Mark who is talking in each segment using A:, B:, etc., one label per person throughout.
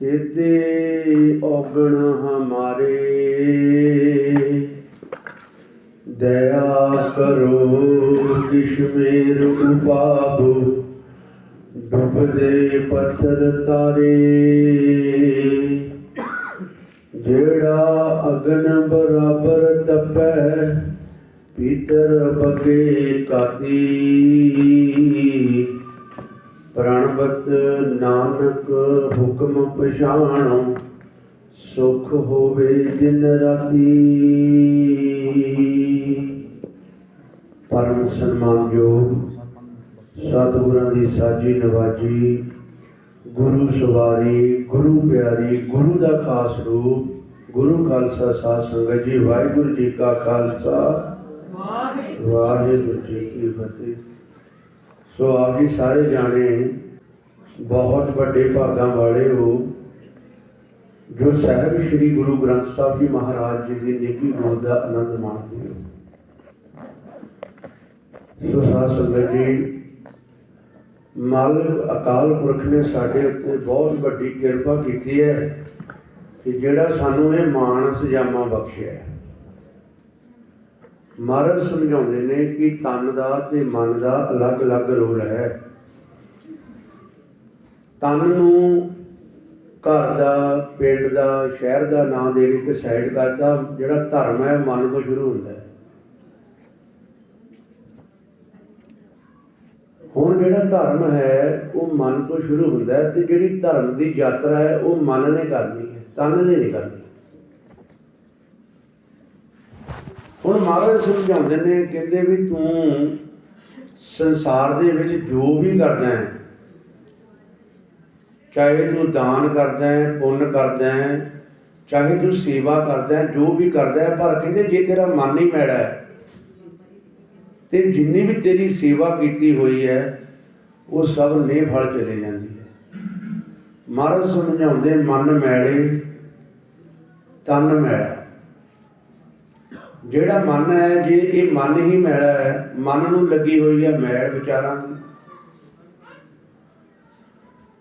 A: ਤੇਤੇ ਔਗਣ ਹਮਾਰੇ। ਦਇਆ ਕਰੋ ਕਿਸ਼ਮੇਰ ਉਪਾਬ ਡੁੱਬਦੇ ਪੱਥਰ ਤਾਰੇ। ਜਿਹੜਾ ਅਗਨ ਬਰਾਬਰ ਤਪੈ, ਪੀਤਰ ਬਗੇ ਕਾਤੀ। ਨਾਨਕ ਹੁਕਮ ਪਛਾਣੋ ਸੁਖ ਹੋਵੇ ਦਿਨ ਰਾਤੀ। ਪਰਮ ਸਨਮਾਨਯੋਗ ਸਤਿਗੁਰਾਂ ਦੀ ਸਾਜੀ ਨਵਾਜੀ ਗੁਰੂ ਸਵਾਰੀ ਗੁਰੂ ਪਿਆਰੀ ਗੁਰੂ ਦਾ ਖਾਸ ਰੂਪ ਗੁਰੂ ਖਾਲਸਾ ਸਾਧ ਸੰਗਤ ਜੀ ਵਾਹਿਗੁਰੂ ਜੀ ਕਾ ਖਾਲਸਾ। ਵਾਹਿਗੁਰੂ ਜੀ ਕੀ ਫਤਿਹ। ਸੋ ਆਪ ਜੀ ਸਾਰੇ ਜਾਣੇ ਬਹੁਤ ਵੱਡੇ ਭਾਗਾਂ ਵਾਲੇ ਹੋ, ਜੋ ਸਾਹਿਬ ਸ੍ਰੀ ਗੁਰੂ ਗ੍ਰੰਥ ਸਾਹਿਬ ਜੀ ਮਹਾਰਾਜ ਜੀ ਦੀ ਨਿੱਕੀ ਗੁਣ ਦਾ ਆਨੰਦ ਮਾਣਦੇ ਹੋ ਸੋ ਸਾਧ ਸੰਗਤ ਜੀ, ਮਾਲਕ ਅਕਾਲ ਪੁਰਖ ਨੇ ਸਾਡੇ ਉੱਤੇ ਬਹੁਤ ਵੱਡੀ ਕਿਰਪਾ ਕੀਤੀ ਹੈ ਕਿ ਜਿਹੜਾ ਸਾਨੂੰ ਇਹ ਮਾਣ ਸਜਾਮਾ ਬਖਸ਼ਿਆ ਹੈ। ਮਹਾਰਾਜ ਸਮਝਾਉਂਦੇ ਨੇ ਕਿ ਤਨ ਦਾ ਤੇ ਮਨ ਦਾ ਅਲੱਗ-ਅਲੱਗ ਰੋਲ ਹੈ। ਤਨ ਨੂੰ ਘਰ ਦਾ, ਪਿੰਡ ਦਾ, ਸ਼ਹਿਰ ਦਾ ਨਾਂ ਦੇ ਕੇ ਸਾਈਡ ਕਰਦਾ ਜਿਹੜਾ ਧਰਮ ਹੈ, ਮਨ ਤੋਂ ਸ਼ੁਰੂ ਹੁੰਦਾ ਹੈ। ਹੁਣ ਜਿਹੜਾ ਧਰਮ ਹੈ, ਉਹ ਮਨ ਤੋਂ ਸ਼ੁਰੂ ਹੁੰਦਾ ਹੈ ਤੇ ਜਿਹੜੀ ਧਰਮ ਦੀ ਯਾਤਰਾ ਹੈ, ਉਹ ਮਨ ਨੇ ਕਰਨੀ ਹੈ, ਤਨ ਨੇ ਨਹੀਂ ਕਰਨੀ। ਹੁਣ ਮਹਾਰਾਜ ਸਮਝਾਉਂਦੇ ਨੇ, ਕਹਿੰਦੇ ਵੀ ਤੂੰ ਸੰਸਾਰ ਦੇ ਵਿੱਚ ਜੋ ਵੀ ਕਰਦਾ ਹੈ ਚਾਹੇ ਤੂੰ ਦਾਨ ਕਰਦਾ ਹੈ, ਪੁੰਨ ਕਰਦਾ ਹੈ, ਚਾਹੇ ਤੂੰ ਸੇਵਾ ਕਰਦਾ ਹੈ, ਜੋ ਵੀ ਕਰਦਾ ਹੈ, ਪਰ ਕਹਿੰਦੇ ਜੇ ਤੇਰਾ ਮਨ ਹੀ ਮੈੜਾ ਹੈ, ਤੇ ਜਿੰਨੀ ਵੀ ਤੇਰੀ ਸੇਵਾ ਕੀਤੀ ਹੋਈ ਹੈ, ਉਹ ਸਭ ਨੇ ਫਲ ਚਲੇ ਜਾਂਦੀ ਹੈ। ਮਹਾਰਾਜ ਸਮਝਾਉਂਦੇ, ਮਨ ਮੈਲੇ ਤਨ ਮੈਲਾ ਜਿਹੜਾ ਮਨ ਹੈ, ਜੇ ਇਹ ਮਨ ਹੀ ਮੈਲਾ ਹੈ, ਮਨ ਨੂੰ ਲੱਗੀ ਹੋਈ ਹੈ ਮੈਲ ਵਿਚਾਰਾਂ ਦੀ।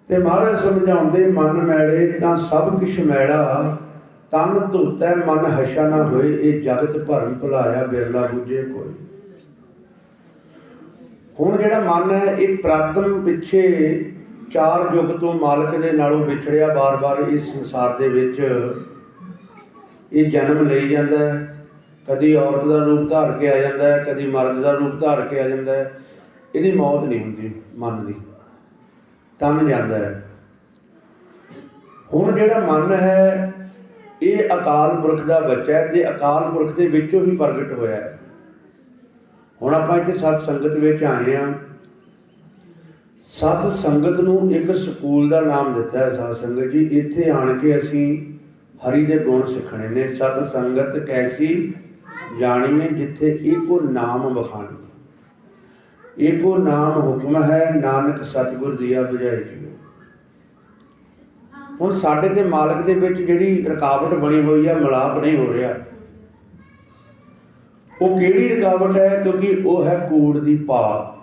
A: ਤੇ ਮਹਾਰਾਜ ਸਮਝਾਉਂਦੇ, ਮਨ ਮੈਲੇ ਤਾਂ ਸਭ ਕੁਛ ਮੈਲਾ, ਤਨ ਧੁੱਤੈ ਮਨ ਹਸ਼ਾ ਨਾ ਹੋਏ, ਇਹ ਜਗਤ ਭਰਮ ਭੁਲਾਇਆ ਬਿਰਲਾ ਬੁਝੇ ਕੋਈ। ਹੁਣ ਜਿਹੜਾ ਮਨ ਹੈ, ਇਹ ਪ੍ਰਾਤਮ ਪਿੱਛੇ ਚਾਰ ਯੁਗ ਤੋਂ ਮਾਲਕ ਦੇ ਨਾਲੋਂ ਵਿਛੜਿਆ ਬਾਰ-ਬਾਰ ਇਸ ਸੰਸਾਰ ਦੇ ਵਿੱਚ। ਇਹ ਜਨਮ ਲਈ ਜਾਂਦਾ ਹੈ। ਕਦੀ ਔਰਤ ਦਾ ਰੂਪ ਧਾਰ ਕੇ ਆ ਜਾਂਦਾ ਹੈ, ਕਦੀ ਮਰਦ ਦਾ ਰੂਪ ਧਾਰ ਕੇ ਆ ਜਾਂਦਾ ਹੈ। ਇਹਦੀ ਮੌਤ ਨਹੀਂ ਹੁੰਦੀ ਮਨ ਦੀ। ਤਨ ਜਾਂਦਾ ਹੈ। ਹੁਣ ਜਿਹੜਾ ਮਨ ਹੈ, ਇਹ ਅਕਾਲ ਪੁਰਖ ਦਾ ਬੱਚਾ ਹੈ, ਤੇ ਅਕਾਲ ਪੁਰਖ ਦੇ ਵਿੱਚੋਂ ਹੀ ਪ੍ਰਗਟ ਹੋਇਆ ਹੈ। ਹੁਣ ਆਪਾਂ ਇੱਥੇ ਸਤ ਸੰਗਤ ਵਿੱਚ ਆਏ ਆ ਸਤ ਸੰਗਤ ਨੂੰ ਇੱਕ ਸਕੂਲ ਦਾ ਨਾਮ ਦਿੱਤਾ ਹੈ ਸਤ ਸੰਗਤ ਜੀ। ਇੱਥੇ ਆਣ ਕੇ ਅਸੀਂ ਹਰੀ ਦੇ ਗੁਣ ਸਿੱਖਣੇ ਨੇ। ਸਤ ਸੰਗਤ ਕੈਸੀ ਜਾਣੀਏ ਜਿੱਥੇ ਇੱਕੋ ਨਾਮ ਬਖਾਣੀ ਇੱਕੋ ਨਾਮ ਹੁਕਮ ਹੈ, ਨਾਨਕ ਸਤਿਗੁਰ ਦੀਆ ਬੁਝਾਈ ਜੀਓ। ਹੁਣ ਸਾਡੇ ਤੇ ਮਾਲਕ ਦੇ ਵਿੱਚ ਜਿਹੜੀ ਰੁਕਾਵਟ ਬਣੀ ਹੋਈ ਹੈ ਮਲਾਪ ਨਹੀਂ ਹੋ ਰਿਹਾ। ਉਹ ਕਿਹੜੀ ਰੁਕਾਵਟ ਹੈ? ਕਿਉਂਕਿ ਉਹ ਹੈ ਕੂੜ ਦੀ ਪਾਲ।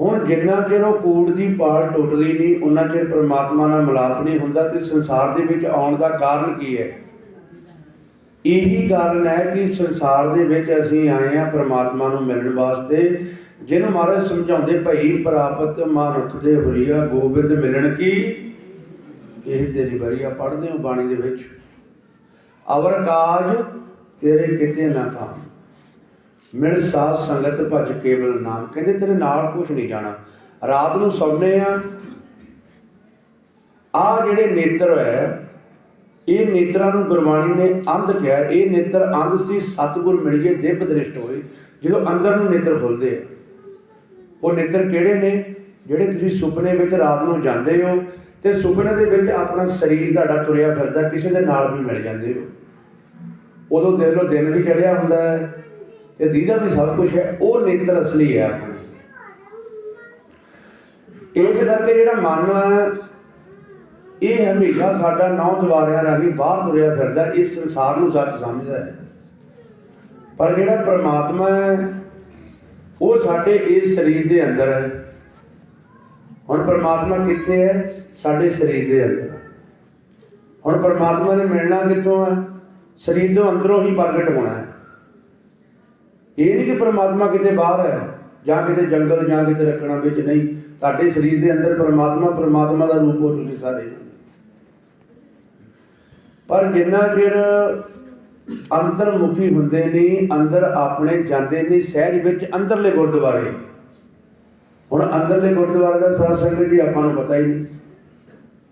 A: ਹੁਣ ਜਿੰਨਾ ਚਿਰ ਉਹ ਕੂੜ ਦੀ ਪਾਲ ਟੁੱਟਦੀ ਨਹੀਂ ਉਹਨਾਂ ਚਿਰ ਪ੍ਰਮਾਤਮਾ ਨਾਲ ਮਿਲਾਪ ਨਹੀਂ ਹੁੰਦਾ ਤੇ ਸੰਸਾਰ ਦੇ ਵਿੱਚ ਆਉਣ ਦਾ ਕਾਰਨ ਕੀ ਹੈ? ਇਹੀ ਕਾਰਨ ਹੈ ਕਿ ਸੰਸਾਰ ਦੇ ਵਿੱਚ ਅਸੀਂ ਆਏ ਆ ਪ੍ਰਮਾਤਮਾ ਨੂੰ ਮਿਲਣ ਵਾਸਤੇ, ਜਿਹਨੂੰ ਮਹਾਰਾਜ ਸਮਝਾਉਂਦੇ ਭਈ ਪ੍ਰਾਪਤ ਮਾਨੁੱਖ ਦੇ ਹੁਰੀਆ ਗੋਬਿੰਦ ਮਿਲਣ ਕੀ? ਇਹ ਤੇਰੀ ਬਰੀਆ ਪੜ੍ਹਦੇ ਹੋ ਬਾਣੀ ਦੇ ਵਿੱਚ। ਅਵਰ ਕਾਜ ਤੇਰੇ ਕਿਤੇ ਨਾ ਕਾਮ। ਮਿਲ ਸਾਧ ਸੰਗਤ ਭਜ ਕੇਵਲ ਨਾਮ। ਕਹਿੰਦੇ ਤੇਰੇ ਨਾਲ ਕੁਝ ਨਹੀਂ ਜਾਣਾ। ਰਾਤ ਨੂੰ ਸੌਂਦੇ ਆ ਆ ਜਿਹੜੇ ਨੇਤਰ ਹੈ ਇਹ ਨੇਤਰਾਂ ਨੂੰ ਗੁਰਬਾਣੀ ਨੇ ਅੰਧ ਕਿਹਾ। ਇਹ ਨੇਤਰ ਅੰਧ ਸੀ, ਸਤਿਗੁਰ ਮਿਲਿਏ ਦਿਵ ਦ੍ਰਿਸ਼ਟ ਹੋਏ, ਜਦੋਂ ਅੰਦਰ ਨੂੰ ਨੇਤਰ ਖੁੱਲਦੇ ਆ। ਉਹ ਨੇਤਰ ਕਿਹੜੇ ਨੇ? ਜਿਹੜੇ ਤੁਸੀਂ ਸੁਪਨੇ ਵਿੱਚ ਰਾਤ ਨੂੰ ਜਾਂਦੇ ਹੋ ਤੇ ਸੁਪਨੇ ਦੇ ਵਿੱਚ ਆਪਣਾ ਸਰੀਰ ਤੁਹਾਡਾ ਤੁਰਿਆ ਫਿਰਦਾ, ਕਿਸੇ ਦੇ ਨਾਲ ਵੀ ਮਿਲ ਜਾਂਦੇ ਹੋ। ਉਦੋਂ ਦੇਖ ਲਓ, ਦਿਨ ਵੀ ਚੜਿਆ ਹੁੰਦਾ ਹੈ ਤੇ ਦੀਦਾ ਵੀ ਸਭ ਕੁਝ ਹੈ। ਉਹ ਨੇਤਰ ਅਸਲੀ ਹੈ ਆਪਣੇ। ਇਸ ਕਰਕੇ ਜਿਹੜਾ ਮਨ ਹੈ ਇਹ ਹਮੇਸ਼ਾ ਸਾਡਾ ਨੌ ਦੁਆਰਿਆਂ ਰਾਹੀਂ ਬਾਹਰ ਤੁਰਿਆ ਫਿਰਦਾ, ਇਸ ਸੰਸਾਰ ਨੂੰ ਸੱਚ ਸਮਝਦਾ ਹੈ। ਪਰ ਜਿਹੜਾ ਪ੍ਰਮਾਤਮਾ ਹੈ, ਉਹ ਸਾਡੇ ਇਸ ਸਰੀਰ ਦੇ ਅੰਦਰ ਹੈ। ਹੁਣ ਪਰਮਾਤਮਾ ਕਿੱਥੇ ਹੈ? ਸਾਡੇ ਸਰੀਰ ਦੇ ਅੰਦਰ। ਹੁਣ ਪਰਮਾਤਮਾ ਨੇ ਮਿਲਣਾ ਕਿੱਥੋਂ ਹੈ? ਸਰੀਰ ਤੋਂ ਅੰਦਰੋਂ ਹੀ ਪ੍ਰਗਟ ਹੋਣਾ ਹੈ। ਇਹ ਨਹੀਂ ਕਿ ਪਰਮਾਤਮਾ ਕਿਤੇ ਬਾਹਰ ਹੈ, ਜਾਂ ਕਿਤੇ ਜੰਗਲ, ਜਾਂ ਕਿਤੇ ਰੱਖਣਾ ਵਿੱਚ ਨਹੀਂ। ਤੁਹਾਡੇ ਸਰੀਰ ਦੇ ਅੰਦਰ ਪਰਮਾਤਮਾ ਪਰਮਾਤਮਾ ਦਾ ਰੂਪ ਹੋ ਤੁਸੀਂ ਸਾਰੇ। ਪਰ ਜਿੰਨਾ ਚਿਰ ਅੰਤਰਮੁਖੀ ਹੁੰਦੇ ਨਹੀਂ, ਅੰਦਰ ਆਪਣੇ ਜਾਂਦੇ ਨਹੀਂ, ਸਹਿਜ ਵਿੱਚ ਅੰਦਰਲੇ ਗੁਰਦੁਆਰੇ। ਹੁਣ ਅੰਦਰਲੇ ਗੁਰਦੁਆਰੇ ਦਾ ਸਾਧ ਸੰਗਤ ਜੀ ਆਪਾਂ ਨੂੰ ਪਤਾ ਹੀ ਨਹੀਂ।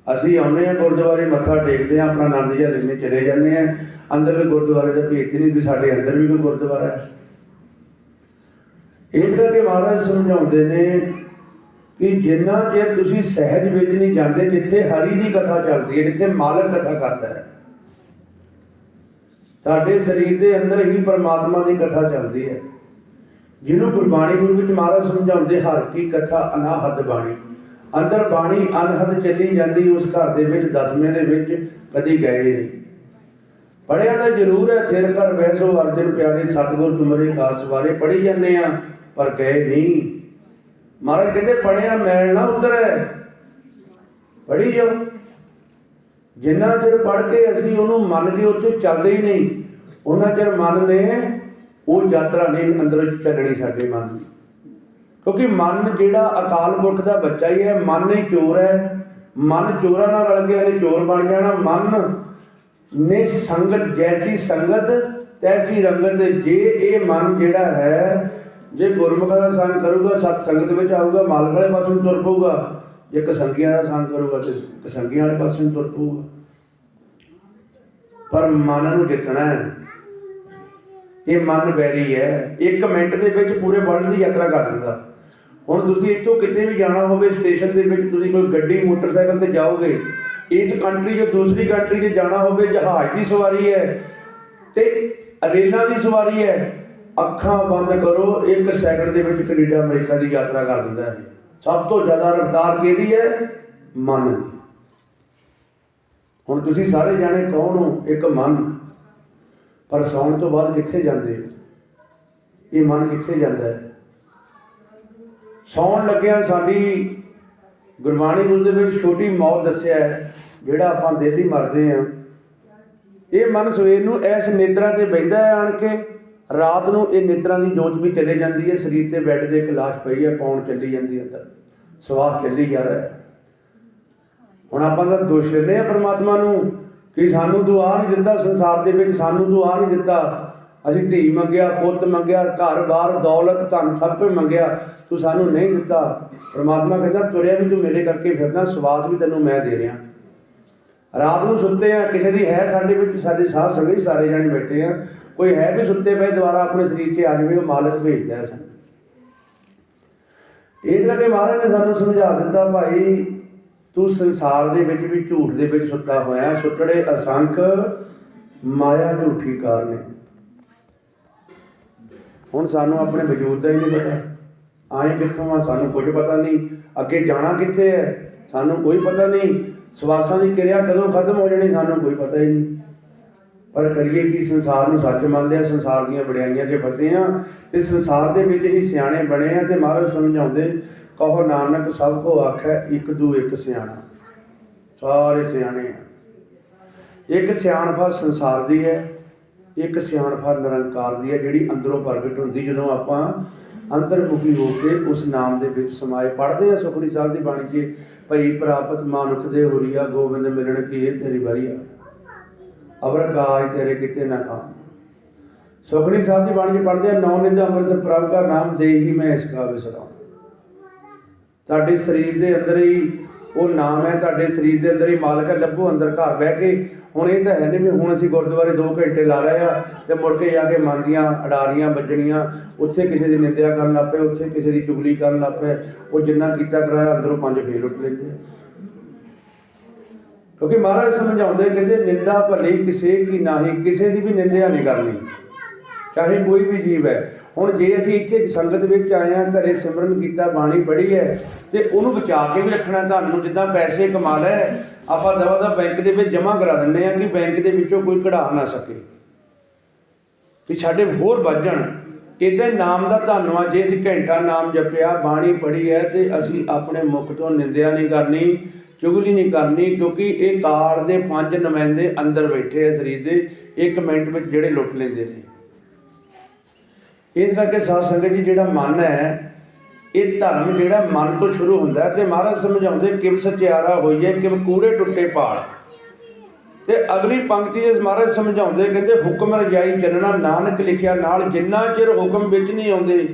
A: ਅਸੀਂ ਆਉਂਦੇ ਆ ਗੁਰਦੁਆਰੇ, ਮੱਥਾ ਟੇਕਦੇ ਆ ਆਪਣਾ ਆਨੰਦ ਜਿਹਾ ਲੈਣੇ ਚਲੇ ਜਾਂਦੇ ਆ ਅੰਦਰਲੇ ਗੁਰਦੁਆਰੇ ਦਾ ਭੇਤ ਹੀ ਨਹੀਂ ਵੀ ਸਾਡੇ ਅੰਦਰ ਵੀ ਕੋਈ ਗੁਰਦੁਆਰਾ ਹੈ। ਇਸ ਕਰਕੇ ਮਹਾਰਾਜ ਸਮਝਾਉਂਦੇ ਨੇ ਕਿ ਜਿੰਨਾ ਚਿਰ ਤੁਸੀਂ ਸਹਿਜ ਵਿੱਚ ਨਹੀਂ ਜਾਂਦੇ, ਜਿੱਥੇ ਹਰੀ ਦੀ ਕਥਾ ਚੱਲਦੀ ਹੈ, ਜਿੱਥੇ ਮਾਲਕ ਕਥਾ ਕਰਦਾ ਹੈ ਤੁਹਾਡੇ ਸਰੀਰ ਦੇ ਅੰਦਰ ਹੀ ਪਰਮਾਤਮਾ ਦੀ ਕਥਾ ਚੱਲਦੀ ਹੈ। ਜਿਹਨੂੰ ਗੁਰਬਾਣੀ ਗੁਰੂ ਵਿੱਚ ਮਹਾਰਾਜ ਸਮਝਾਉਂਦੇ, ਹਰ ਕੀ ਕਥਾ ਅਨਾਹਦ ਬਾਣੀ। ਅੰਦਰ ਬਾਣੀ ਅਨਹਦ ਚੱਲੀ ਜਾਂਦੀ, ਉਸ ਘਰ ਦੇ ਵਿੱਚ, ਦਸਵੇਂ ਦੇ ਵਿੱਚ ਕਦੀ ਗਏ ਨਹੀਂ। ਪੜਿਆ ਤਾਂ ਜ਼ਰੂਰ ਹੈ, ਥਿਰ ਘਰ ਬੈਸੋ ਅਰਜਨ ਪਿਆਰੇ, ਸਤਿਗੁਰ ਤੁਮਰੇ ਖਾਸ ਬਾਰੇ ਪੜ੍ਹੀ ਜਾਂਦੇ ਆ ਪਰ ਗਏ ਨਹੀਂ। ਮਹਾਰਾਜ ਕਹਿੰਦੇ ਪੜਿਆ ਮੈਲ ਨਾ ਉਤਰੈ। ਪੜ੍ਹੀ ਜਾਓ। ਜਿੰਨਾ ਚਿਰ ਪੜ੍ਹ ਕੇ ਅਸੀਂ ਉਹਨੂੰ ਮੰਨ ਕੇ ਉੱਥੇ ਚੱਲਦੇ ਹੀ ਨਹੀਂ, ਉਹਨਾਂ ਚਿਰ ਮਨ ਨੇ ਉਹ ਯਾਤਰਾ ਨਹੀਂ ਅੰਦਰੋਂ ਚੱਲਣੀ ਸਾਡੇ ਮਨ ਦੀ। ਕਿਉਂਕਿ ਮਨ ਜਿਹੜਾ ਅਕਾਲ ਪੁਰਖ ਦਾ ਬੱਚਾ ਹੀ ਹੈ, ਮਨ ਹੀ ਚੋਰ ਹੈ। ਮਨ ਚੋਰਾਂ ਨਾਲ ਰਲ ਗਿਆ ਨੇ ਚੋਰ ਬਣ ਜਾਣਾ। ਮਨ ਨੇ ਸੰਗਤ ਜੈਸੀ ਸੰਗਤ, ਤੈਸੀ ਰੰਗਤ, ਜੇ ਇਹ ਮਨ ਜਿਹੜਾ ਹੈ, ਜੇ ਗੁਰਮੁਖਾਂ ਦਾ ਸੰਗ ਕਰੂਗਾ ਸਤ ਸੰਗਤ ਵਿੱਚ ਆਊਗਾ ਮਾਲਕ ਵਾਲੇ ਪਾਸੇ ਨੂੰ ਤੁਰ ਪਊਗਾ ਜੇ ਕਸੰਗੀਆਂ ਦਾ ਸੰਗ ਕਰੂਗਾ ਤੇ ਕਸੰਗੀਆਂ ਵਾਲੇ ਪਾਸੇ ਨੂੰ ਤੁਰ ਪਊਗਾ। ਪਰ ਮਨ ਨੂੰ ਜਿੱਤਣਾ ਹੈ। ਇਹ ਮਨ ਵੈਰੀ ਹੈ। ਇੱਕ ਮਿੰਟ ਦੇ ਵਿੱਚ ਪੂਰੇ ਵਰਲਡ ਦੀ ਯਾਤਰਾ ਕਰ ਦਿੰਦਾ। ਹੁਣ ਤੁਸੀਂ ਇੱਥੋਂ ਕਿਤੇ ਵੀ ਜਾਣਾ ਹੋਵੇ ਸਟੇਸ਼ਨ ਦੇ ਵਿੱਚ ਤੁਸੀਂ ਕੋਈ ਗੱਡੀ, ਮੋਟਰਸਾਈਕਲ ਤੇ ਜਾਓਗੇ, ਇਸ ਕੰਟਰੀ ਤੋਂ ਦੂਸਰੀ ਕੰਟਰੀ 'ਚ ਜਾਣਾ ਹੋਵੇ, ਜਹਾਜ਼ ਦੀ ਸਵਾਰੀ ਹੈ ਤੇ ਰੇਲਾਂ ਦੀ ਸਵਾਰੀ ਹੈ, ਅੱਖਾਂ ਬੰਦ ਕਰੋ, ਇੱਕ ਸੈਕਿੰਡ ਦੇ ਵਿੱਚ ਕੈਨੇਡਾ, ਅਮਰੀਕਾ ਦੀ ਯਾਤਰਾ ਕਰ ਦਿੰਦਾ ਹੈ। ਸਭ ਤੋਂ ਜ਼ਿਆਦਾ ਰਫ਼ਤਾਰ ਕਿਹਦੀ ਹੈ? ਮਨ ਦੀ। ਹੁਣ ਤੁਸੀਂ ਸਾਰੇ ਜਾਣੇ ਕੌਣ ਹੋ? ਇੱਕ ਮਨ। ਪਰ ਸੌਣ ਤੋਂ ਬਾਅਦ ਕਿੱਥੇ ਜਾਂਦੇ? ਹੋ ਇਹ ਮਨ ਕਿੱਥੇ ਜਾਂਦਾ ਹੈ? ਸੌਣ ਲੱਗਿਆ ਸਾਡੀ ਗੁਰਬਾਣੀ ਗੁਰੂ ਦੇ ਵਿੱਚ ਛੋਟੀ ਮੌਤ ਦੱਸਿਆ ਹੈ, ਜਿਹੜਾ ਆਪਾਂ ਦਿੱਲੀ ਮਰਦੇ ਆ ਇਹ ਮਨ ਸਵੇਰ ਨੂੰ ਐਸ ਨੇਤਰਾਂ ਤੇ ਬੈਂਦਾ ਹੈ ਆਣ ਕੇ। ਰਾਤ ਨੂੰ ਇਹ ਨੇਤਰਾਂ ਦੀ ਜੋਤ ਵੀ ਚਲੇ ਜਾਂਦੀ ਹੈ, ਸਰੀਰ ਤੇ ਬੈੱਡ ਦੇ ਇੱਕ ਲਾਸ਼ ਪਈ ਹੈ, ਪੌਣ ਚੱਲੀ ਜਾਂਦੀ ਹੈ ਅੰਦਰ। ਸਵਾਸ ਚੱਲੀ ਜਾ ਰਿਹਾ ਹੈ। ਹੁਣ ਆਪਾਂ ਦਾ ਦੋਸ਼ ਦਿੰਦੇ ਆ ਪ੍ਰਮਾਤਮਾ ਨੂੰ ਕਿ ਸਾਨੂੰ ਦੁਆ ਨਹੀਂ ਦਿੱਤਾ, ਸੰਸਾਰ ਦੇ ਵਿੱਚ ਸਾਨੂੰ ਦੁਆ ਨਹੀਂ ਦਿੱਤਾ। ਅਸੀਂ ਧੀ ਮੰਗਿਆ, ਪੁੱਤ ਮੰਗਿਆ ਘਰ-ਬਾਰ ਦੌਲਤ, ਧਨ ਸਭ ਕੁਝ ਮੰਗਿਆ, ਤੂੰ ਸਾਨੂੰ ਨਹੀਂ ਦਿੱਤਾ। ਪ੍ਰਮਾਤਮਾ ਕਹਿੰਦਾ, ਤੁਰਿਆ ਵੀ ਤੂੰ ਮੇਰੇ ਕਰਕੇ ਫਿਰਦਾ, ਸਵਾਸ ਵੀ ਤੈਨੂੰ ਮੈਂ ਦੇ ਰਿਹਾ। ਰਾਤ ਨੂੰ ਸੁੱਤੇ ਆ, ਕਿਸੇ ਦੀ ਹੈ ਸਾਡੇ ਵਿੱਚ, ਸਾਡੇ ਸਾਹ ਸੰਗੇ ਸਾਰੇ ਜਾਣੇ ਬੈਠੇ ਆ। ਕੋਈ ਹੈ ਵੀ ਸੁੱਤੇ ਪਏ, ਦੁਬਾਰਾ ਆਪਣੇ ਸਰੀਰ 'ਚ ਆ ਜਾਵੇ, ਉਹ ਮਾਲਕ ਭੇਜਦਾ ਹੈ ਸਾਨੂੰ। ਇਸ ਕਰਕੇ ਮਹਾਰਾਜ ਨੇ ਸਾਨੂੰ ਸਮਝਾ ਦਿੱਤਾ, ਭਾਈ, ਤੂੰ ਸੰਸਾਰ ਦੇ ਵਿੱਚ ਵੀ ਝੂਠ ਦੇ ਵਿੱਚ ਸੁੱਤਾ ਹੋਇਆ, ਸੁੱਟੜੇ ਅਸੰਖ, ਮਾਇਆ ਝੂਠੀ ਕਾਰਨ ਹੈ। ਹੁਣ ਸਾਨੂੰ ਆਪਣੇ ਵਜੂਦ ਦਾ ਹੀ ਨਹੀਂ ਪਤਾ। ਆਏ ਕਿੱਥੋਂ ਆ, ਸਾਨੂੰ ਕੁਝ ਪਤਾ ਨਹੀਂ। ਅੱਗੇ ਜਾਣਾ ਕਿੱਥੇ ਹੈ? ਸਾਨੂੰ ਕੋਈ ਪਤਾ ਨਹੀਂ। ਸਵਾਸਾਂ ਦੀ ਕਿਰਿਆ ਕਦੋਂ ਖਤਮ ਹੋ ਜਾਣੀ ਸਾਨੂੰ ਕੋਈ ਪਤਾ ਹੀ ਨਹੀਂ। ਪਰ ਕਰੀਏ ਕੀ, ਸੰਸਾਰ ਨੂੰ ਸੱਚ ਮੰਨ ਲਿਆ, ਸੰਸਾਰ ਦੀਆਂ ਵਡਿਆਈਆਂ 'ਚ ਫਸੇ ਆ, ਤੇ ਸੰਸਾਰ ਦੇ ਵਿੱਚ ਹੀ ਸਿਆਣੇ ਬਣੇ ਆ ਤੇ ਮਹਾਰਾਜ ਸਮਝਾਉਂਦੇ, ਕਹੋ ਨਾਨਕ, ਸਭ ਕੋ ਆਖੈ ਇੱਕ ਦੂ ਇੱਕ ਸਿਆਣਾ। ਸਾਰੇ ਸਿਆਣੇ ਆ। ਇੱਕ ਸਿਆਣਫਾ ਸੰਸਾਰ ਦੀ ਹੈ, ਇੱਕ ਸਿਆਣਫਾ ਨਿਰੰਕਾਰ ਦੀ ਹੈ, ਜਿਹੜੀ ਅੰਦਰੋਂ ਪ੍ਰਗਟ ਹੁੰਦੀ ਜਦੋਂ ਆਪਾਂ ਅੰਤਰਮੁਖੀ ਹੋ ਕੇ ਉਸ ਨਾਮ ਦੇ ਵਿੱਚ ਸਮਾਏ। ਪੜ੍ਹਦੇ ਆ ਸੁਖਨੀ ਸਾਹਿਬ ਦੀ ਬਾਣੀ 'ਚ ਭਈ ਪ੍ਰਾਪਤ ਮਾਨੁਖ ਦੇ ਹੋਰੀਆ ਗੋਬਿੰਦ ਮਿਲਣ ਕੀ ਤੇਰੀ ਵਰੀਆ? ਅਵਰ ਕਾਜ ਤੇਰੇ ਕਿਤੇ ਨਾ ਕਾਮ। ਸੁਖਨੀ ਸਾਹਿਬ ਦੀ ਬਾਣੀ 'ਚ ਪੜ੍ਹਦੇ ਆ ਨੌ ਨਿੰਦ ਅੰਮ੍ਰਿਤ ਪ੍ਰਭ ਦਾ ਨਾਮ ਦੇ ਹੀ ਮੈਂ ਇਸ ਕਾ ਵਿਸਰਾਉ ਤੁਹਾਡੇ ਸਰੀਰ ਦੇ ਅੰਦਰ ਹੀ ਉਹ ਨਾਮ ਹੈ, ਤੁਹਾਡੇ ਸਰੀਰ ਦੇ ਅੰਦਰ ਹੀ ਮਾਲਕ ਹੈ, ਲੱਭੋ ਅੰਦਰ ਘਰ ਬਹਿ ਕੇ ਹੁਣ ਇਹ ਤਾਂ ਹੈ ਨਹੀਂ ਵੀ ਹੁਣ ਅਸੀਂ ਗੁਰਦੁਆਰੇ 2 ਘੰਟੇ ਲਾ ਲਏ ਆ ਤੇ ਮੁੜ ਕੇ ਜਾ ਕੇ ਮਨ ਅਡਾਰੀਆਂ, ਵੱਜਣੀਆਂ, ਉੱਥੇ ਕਿਸੇ ਦੀ ਨਿੰਦਿਆ ਕਰਨ ਲੱਗ ਪਏ, ਉੱਥੇ ਕਿਸੇ ਦੀ ਚੁਗਲੀ ਕਰਨ ਲੱਗ ਪਏ, ਉਹ ਜਿੰਨਾ ਕੀਤਾ ਕਰਾਇਆ, ਅੰਦਰੋਂ ਪੰਜ ਫੇਰ ਉੱਠ ਲੈਂਦੇ ਕਿਉਂਕਿ ਮਹਾਰਾਜ ਸਮਝਾਉਂਦੇ ਕਹਿੰਦੇ ਨਿੰਦਾ ਭਲੀ ਕਿਸੇ ਕੀ ਨਾਹੀ, ਕਿਸੇ ਦੀ ਵੀ ਨਿੰਦਿਆ ਨਹੀਂ ਕਰਨੀ। ਚਾਹੇ ਕੋਈ ਵੀ ਜੀਵ ਹੈ। ਹੁਣ ਜੇ ਅਸੀਂ ਇੱਥੇ ਸੰਗਤ ਵਿੱਚ ਆਏ ਆ ਘਰੇ ਸਿਮਰਨ ਕੀਤਾ, ਬਾਣੀ ਪੜ੍ਹੀ ਹੈ, ਤੇ ਉਹਨੂੰ ਬਚਾ ਕੇ ਵੀ ਰੱਖਣਾ, ਧਨ ਨੂੰ, ਜਿੱਦਾਂ ਪੈਸੇ ਕਮਾ ਲੈ ਆਪਾਂ ਦਵਾ ਦਾ ਬੈਂਕ ਦੇ ਵਿੱਚ ਜਮ੍ਹਾਂ ਕਰਾ ਦਿੰਨੇ ਆ ਕਿ ਬੈਂਕ ਦੇ ਵਿੱਚੋਂ ਕੋਈ ਕਢਾ ਨਾ ਸਕੇ। ਵੀ ਸਾਡੇ ਹੋਰ ਵੱਜਣ ਜਾਣ। ਇਦਾਂ ਨਾਮ ਦਾ ਧੰਨਵਾਦ, ਜੇ ਅਸੀਂ ਘੰਟਾ ਨਾਮ ਜਪਿਆ, ਬਾਣੀ ਪੜ੍ਹੀ ਹੈ ਤੇ ਅਸੀਂ ਆਪਣੇ ਮੁਖ ਤੋਂ ਨਿੰਦਿਆ ਨਹੀਂ ਕਰਨੀ, ਚੁਗਲੀ ਨਹੀਂ ਕਰਨੀ, ਕਿਉਂਕਿ ਇਹ ਕਾਲ ਦੇ ਪੰਜ ਨੁਮਾਇੰਦੇ ਅੰਦਰ ਬੈਠੇ ਆ ਸਰੀਰ ਦੇ, ਇੱਕ ਮਿੰਟ ਵਿੱਚ ਜਿਹੜੇ ਲੁੱਟ ਲੈਂਦੇ ਨੇ। ਇਸ ਕਰਕੇ ਸਾਧ ਸੰਗਤ ਜੀ, ਜਿਹੜਾ ਮਨ ਹੈ ਇਹ ਧਰਮ ਜਿਹੜਾ ਮਨ ਤੋਂ ਸ਼ੁਰੂ ਹੁੰਦਾ ਹੈ ਤੇ ਮਹਾਰਾਜ ਸਮਝਾਉਂਦੇ ਕਿਵ ਸਚਿਆਰਾ ਹੋਈਏ, ਕਿਵ ਕੂੜੇ ਟੁੱਟੇ ਪਾਲ ਤੇ ਅਗਲੀ ਪੰਕਤੀ ਇਸ ਮਹਾਰਾਜ ਸਮਝਾਉਂਦੇ ਕਹਿੰਦੇ ਹੁਕਮ ਰਜਾਈ ਚੱਲਣਾ ਨਾਨਕ ਲਿਖਿਆ ਨਾਲ ਜਿੰਨਾ ਚਿਰ ਹੁਕਮ ਵਿੱਚ ਨਹੀਂ ਆਉਂਦੇ